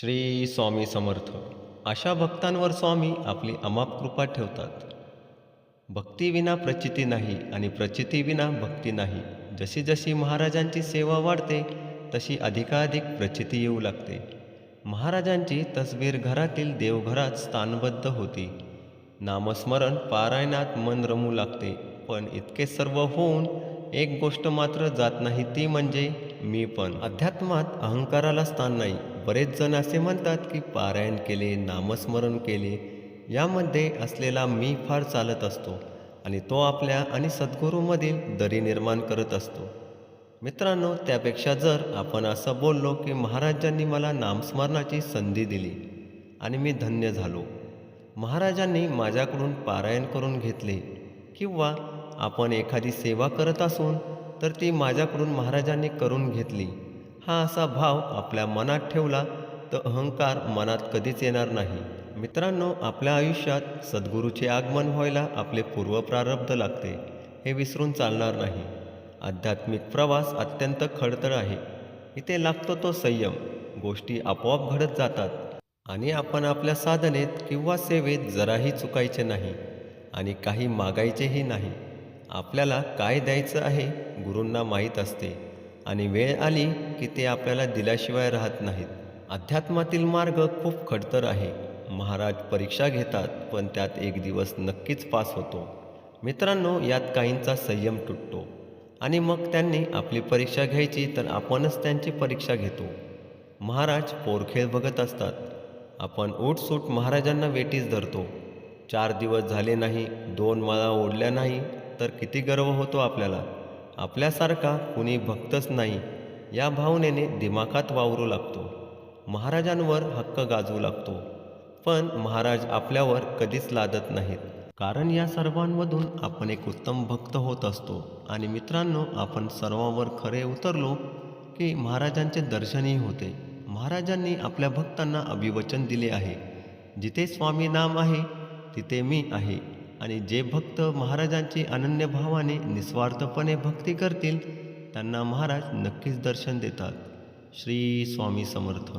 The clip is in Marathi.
श्री स्वामी समर्थ. अशा भक्तांवर स्वामी आपली अमाप कृपा ठेवतात. भक्तीविना प्रचिती नाही आणि प्रचितीविना भक्ती नाही. जशी जशी महाराजांची सेवा वाढते तशी अधिकाधिक प्रचिती येऊ लागते. महाराजांची तसबीर घरातील देवघरात स्थानबद्ध होती. नामस्मरण पारायणात मन रमू लागते पण इतके सर्व होऊन एक गोष्ट मात्र जात नाही ती म्हणजे मी पण. अध्यात्मात अहंकाराला स्थान नाही. बरेच जण असे म्हणतात की पारायण केले नामस्मरण केले यामध्ये असलेला मी फार चालत असतो आणि तो आपल्या आणि सद्गुरूमधील दरी निर्माण करत असतो. मित्रांनो त्यापेक्षा जर आपण असं बोललो की महाराजांनी मला नामस्मरणाची संधी दिली आणि मी धन्य झालो. महाराजांनी माझ्याकडून पारायण करून घेतले किंवा आपण एखादी सेवा करत असून तर ती माझ्याकडून महाराजांनी करून घेतली. हा असा भाव आपल्या मनात ठेवला तर अहंकार मनात कधीच येणार नाही. मित्रांनो आपल्या आयुष्यात सद्गुरूचे आगमन व्हायला आपले पूर्वप्रारब्ध लागते हे विसरून चालणार नाही. आध्यात्मिक प्रवास अत्यंत खडतर आहे. इथे लागतो तो संयम गोष्टी आपोआप घडत जातात. आणि आपण आपल्या साधनेत किंवा सेवेत जराही चुकायचे नाही आणि काही मागायचेही नाही. आपल्याला काय द्यायचं आहे गुरूंना माहीत असते. आणि वेळ आली की ते आपल्याला दिल्याशिवाय राहत नाहीत. अध्यात्मातील मार्ग खूप खडतर आहे. महाराज परीक्षा घेतात पण त्यात एक दिवस नक्कीच पास होतो. मित्रांनो यात काहींचा संयम तुटतो. आणि मग त्यांनी आपली परीक्षा घ्यायची तर आपणच त्यांची परीक्षा घेतो. महाराज पोरखेळ बघत असतात. आपण उठसूट महाराजांना वेटीस धरतो. चार दिवस झाले नाही दोन माळा ओढल्या नाही तर किती गर्व होतो आपल्याला. आपल्यासारखा कुणी भक्तच नाही या भावनेने दिमाखात वावरू लागतो. महाराजांवर हक्क गाजवू लागतो. पण महाराज आपल्यावर कधीच लादत नाहीत. कारण या सर्वांमधून आपण एक उत्तम भक्त होत असतो. आणि मित्रांनो आपण सर्वांवर खरे उतरलो की महाराजांचे दर्शनही होते. महाराजांनी आपल्या भक्तांना अभिवचन दिले आहे. जिथे स्वामी नाम आहे तिथे मी आहे. आणि जे भक्त महाराजांची अनन्य भावाने निस्वार्थपणे भक्ती करतील त्यांना महाराज नक्कीच दर्शन देतात. श्री स्वामी समर्थ.